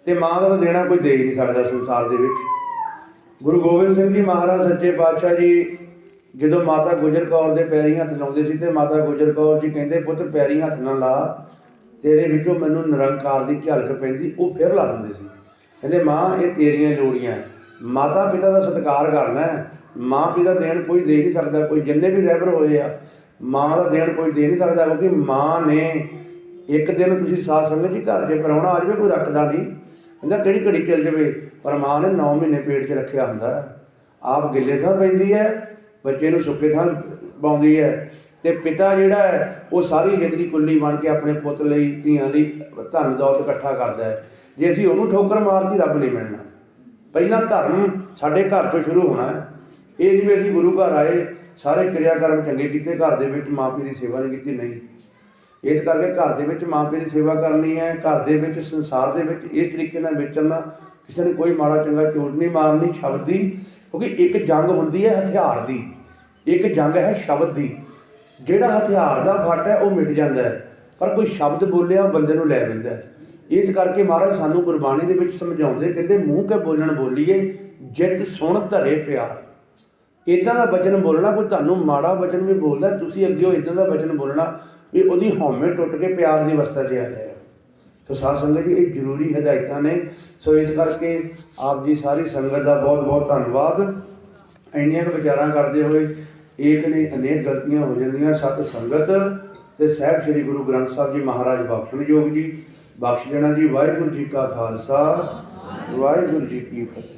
A: ਤੇ ਮਾਂ ਦਾ ਤਾਂ ਦੇਣਾ ਕੋਈ ਦੇ ਹੀ ਨਹੀਂ ਸਕਦਾ ਸੰਸਾਰ ਦੇ ਵਿੱਚ। ਗੁਰੂ ਗੋਬਿੰਦ ਸਿੰਘ ਜੀ ਮਹਾਰਾਜ, ਸੱਚੇ ਪਾਤਸ਼ਾਹ ਜੀ ਜਦੋਂ ਮਾਤਾ ਗੁਜਰ ਕੌਰ ਦੇ ਪੈਰੀ ਹੱਥ ਲਾਉਂਦੇ ਸੀ ਤੇ ਮਾਤਾ ਗੁਜਰ ਕੌਰ ਜੀ ਕਹਿੰਦੇ, ਪੁੱਤ, ਪੈਰੀਂ ਹੱਥ ਨਾ ਲਾ। ਤੇਰੇ ਵਿੱਚੋਂ ਮੈਨੂੰ ਨਿਰੰਕਾਰ ਦੀ ਝਲਕ ਪੈਂਦੀ। ਉਹ ਫਿਰ ਲਾ ਦਿੰਦੇ ਸੀ। ਕਹਿੰਦੇ, ਮਾਂ, ਇਹ ਤੇਰੀਆਂ ਲੋੜੀਆਂ ਮਾਤਾ ਪਿਤਾ ਦਾ ਸਤਿਕਾਰ ਕਰਨਾ ਹੈ। ਮਾਂ ਪਿਤਾ ਦੇਣ ਕੋਈ ਦੇ ਨਹੀਂ ਸਕਦਾ। ਕੋਈ ਜਿੰਨੇ ਵੀ ਰਹਿਬਰ ਹੋਏ ਆ, ਮਾਂ ਦਾ ਦੇਣ ਕੋਈ ਦੇ ਨਹੀਂ ਸਕਦਾ ਕਿਉਂਕਿ ਮਾਂ ਨੇ ਇੱਕ ਦਿਨ ਤੁਸੀਂ ਸਾਧ ਸੰਗਤ ਜੀ ਘਰ ਜੇ ਪਰਾਉਣਾ ਆ ਜਾਵੇ, ਕੋਈ ਰੱਖਦਾ ਨਹੀਂ। ਕਹਿੰਦਾ, ਕਿਹੜੀ ਘੜੀ ਚੱਲ ਜਾਵੇ? ਪਰ ਮਾਂ ਨੇ 9 ਮਹੀਨੇ ਪੇਟ 'ਚ ਰੱਖਿਆ ਹੁੰਦਾ ਆਪ ਗਿੱਲੇ ਥਾਂ ਪੈਂਦੀ ਹੈ। ਬੱਚੇ ਨੂੰ ਸੁੱਕੇ ਥਾਂ ਪਾਉਂਦੀ ਹੈ ਤੇ ਪਿਤਾ ਜਿਹੜਾ ਹੈ, ਉਹ ਸਾਰੀ ਜ਼ਿੰਦਗੀ ਕੁੱਲੀ ਬਣ ਕੇ ਆਪਣੇ ਪੁੱਤ ਲਈ, ਧੀਆਂ ਲਈ ਧਨ ਦੌਲਤ ਇਕੱਠਾ ਕਰਦਾ ਹੈ। ਜੇ ਅਸੀਂ ਉਹਨੂੰ ਠੋਕਰ ਮਾਰਤੀ, ਰੱਬ ਨਹੀਂ ਮਿਲਣਾ। ਪਹਿਲਾਂ ਧਰਮ ਸਾਡੇ ਘਰ ਤੋਂ ਸ਼ੁਰੂ ਹੋਣਾ ਹੈ। ਇਹ ਨਹੀਂ ਵੀ ਅਸੀਂ ਗੁਰੂ ਘਰ ਆਏ, ਸਾਰੇ ਕਿਰਿਆ ਕਰਮ ਚੰਗੇ ਕੀਤੇ, ਘਰ ਦੇ ਵਿੱਚ ਮਾਪੇ ਦੀ ਸੇਵਾ ਨਹੀਂ ਕੀਤੀ, ਨਹੀਂ। ਇਸ ਕਰਕੇ ਘਰ ਦੇ ਵਿੱਚ ਮਾਪੇ ਦੀ ਸੇਵਾ ਕਰਨੀ ਹੈ, ਘਰ ਦੇ ਵਿੱਚ, ਸੰਸਾਰ ਦੇ ਵਿੱਚ ਇਸ ਤਰੀਕੇ ਨਾਲ ਵਿਚਰਨਾ ਕਿਸੇ ਨੇ ਕੋਈ ਮਾੜਾ ਚੰਗਾ ਚੋਟ ਨਹੀਂ ਮਾਰਨੀ ਸ਼ਬਦ ਦੀ ਕਿਉਂਕਿ ਇੱਕ ਜੰਗ ਹੁੰਦੀ ਹੈ ਹਥਿਆਰ ਦੀ, ਇੱਕ ਜੰਗ ਹੈ ਸ਼ਬਦ ਦੀ। ਜਿਹੜਾ ਹਥਿਆਰ ਦਾ ਫੱਟ ਹੈ, ਉਹ ਮਿਟ ਜਾਂਦਾ ਹੈ। ਪਰ ਕੋਈ ਸ਼ਬਦ ਬੋਲਿਆ ਉਹ ਬੰਦੇ ਨੂੰ ਲੈ ਪੈਂਦਾ ਹੈ। ਇਸ ਕਰਕੇ ਮਹਾਰਾਜ ਸਾਨੂੰ ਗੁਰਬਾਣੀ ਦੇ ਵਿੱਚ ਸਮਝਾਉਂਦੇ ਕਹਿੰਦੇ ਮੂੰਹ ਕੇ ਬੋਲਣ ਬੋਲੀਏ, ਜਿੱਤ ਸੁਣ ਧਰੇ ਪਿਆਰ। ਇਦਾਂ ਦਾ ਵਚਨ ਬੋਲਣਾ, ਕੋਈ ਤੁਹਾਨੂੰ ਮਾੜਾ ਵਚਨ ਵੀ ਬੋਲਦਾ, ਤੁਸੀਂ ਅੱਗੇ ਉਹ ਇਦਾਂ ਦਾ ਵਚਨ ਬੋਲਣਾ, ਵੀ ਉਹਦੀ ਹਉਮੈ ਟੁੱਟ ਕੇ ਪਿਆਰ ਦੀ ਅਵਸਥਾ 'ਚ ਆ ਜਾਏ। ਸੋ ਸਾਧ ਸੰਗਤ ਜੀ, ਇਹ ਜ਼ਰੂਰੀ ਹਦਾਇਤਾਂ ਨੇ। ਸੋ ਇਸ ਕਰਕੇ ਆਪ ਜੀ ਸਾਰੀ ਸੰਗਤ ਦਾ ਬਹੁਤ ਬਹੁਤ ਧੰਨਵਾਦ। ਇੰਨੀਆਂ ਕੁ ਵਿਚਾਰਾਂ ਕਰਦੇ ਹੋਏ ਏਕ ਨੇ ਅਨੇਕ ਗਲਤੀਆਂ ਹੋ ਜਾਂਦੀਆਂ ਸਤ ਸੰਗਤ ਤੇ ਸਾਹਿਬ ਸ੍ਰੀ ਗੁਰੂ ਗ੍ਰੰਥ ਸਾਹਿਬ ਜੀ ਮਹਾਰਾਜ ਬਖਸ਼ਣ ਯੋਗ ਜੀ, ਬਖਸ਼ ਜਣਾ ਜੀ ਵਾਹਿਗੁਰੂ ਜੀ ਕਾ ਖਾਲਸਾ, ਵਾਹਿਗੁਰੂ ਜੀ ਕੀ ਫਤਿਹ।